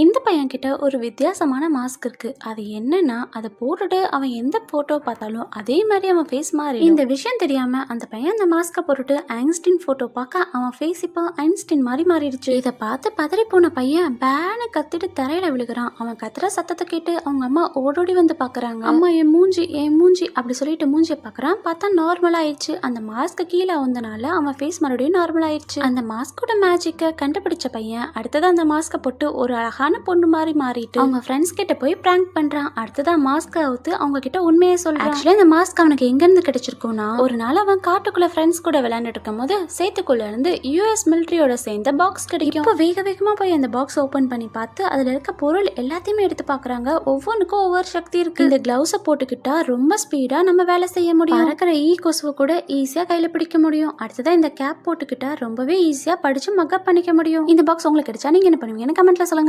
இந்த பையன்கிட்ட ஒரு வித்தியாசமான மாஸ்க் இருக்கு. அது என்னன்னா அதை போட்டுட்டு அவன் எந்த போட்டோ பார்த்தாலும் அதே மாதிரி அவன் ஃபேஸ் மாறி இந்த விஷயம் தெரியாம அந்த பையன் அந்த மாஸ்கை போட்டுட்டு ஐன்ஸ்டின் போட்டோ பார்க்க அவன் ஃபேஸ் இப்போ ஐன்ஸ்டீன் மாதிரி மாறிடுச்சு. இதை பார்த்து பதறி போன பையன் பேனை கத்திட்டு தரையில விழுகிறான். அவன் கத்துற சத்தத்தை கேட்டு அவங்க அம்மா ஓடோடி வந்து பாக்குறாங்க. அம்மா என் மூஞ்சி என் மூஞ்சி அப்படி சொல்லிட்டு மூஞ்சியை பார்க்குறான் பார்த்தா நார்மல் ஆயிடுச்சு. அந்த மாஸ்க்கு கீழே வந்தனால அவன் ஃபேஸ் மறுபடியும் நார்மல் ஆயிடுச்சு. அந்த மாஸ்கோட மேஜிக்கை கண்டுபிடிச்ச பையன் அடுத்தது அந்த மாஸ்கை போட்டு ஒரு அழகான பொண்ணு மாதிரி மாறிட்டு அவங்க ஃப்ரெண்ட்ஸ் கிட்ட போய் பிராங்க் பண்றான். அடுத்ததா மாஸ்கை அவுத்து அவங்க கிட்ட உண்மையை சொல்றான். ஆக்சுவலி இந்த மாஸ்க் அவனுக்கு எங்க இருந்து கிடைச்சிருக்கும்னா ஒரு நாள் அவன் காட்டுக்குள்ள ஃப்ரெண்ட்ஸ் கூட விளையாண்டுட்டு இருக்கும் போது சேத்துக்குள்ள இருந்து யூஎஸ் மிலிட்டரியோட சேர்ந்த பாக்ஸ் கிடைக்கும். இப்போ வேக வேகமா போய் அந்த பாக்ஸ் ஓபன் பண்ணி பார்த்து அதுல இருக்க பொருள் எல்லாத்தையுமே எடுத்து பாக்குறாங்க ஒவ்வொன்றுக்கும் ஒவ்வொரு சக்தி இருக்கு. இந்த கிளவுஸை போட்டுக்கிட்டா ரொம்ப ஸ்பீடா நம்ம வேலை செய்ய முடியும். பறக்கிற ஈ கொசுவை கூட ஈஸியா கையில பிடிக்க முடியும். அடுத்ததா இந்த கேப் போட்டுக்கிட்டா ரொம்பவே ஈஸியா படிச்சு மக்கப் பண்ணிக்க முடியும். இந்த பாக்ஸ் உங்களுக்கு கிடைச்சா நீங்க என்ன பண்ணுவீங்கன்னு கமெண்ட்ல சொல்லுங்க.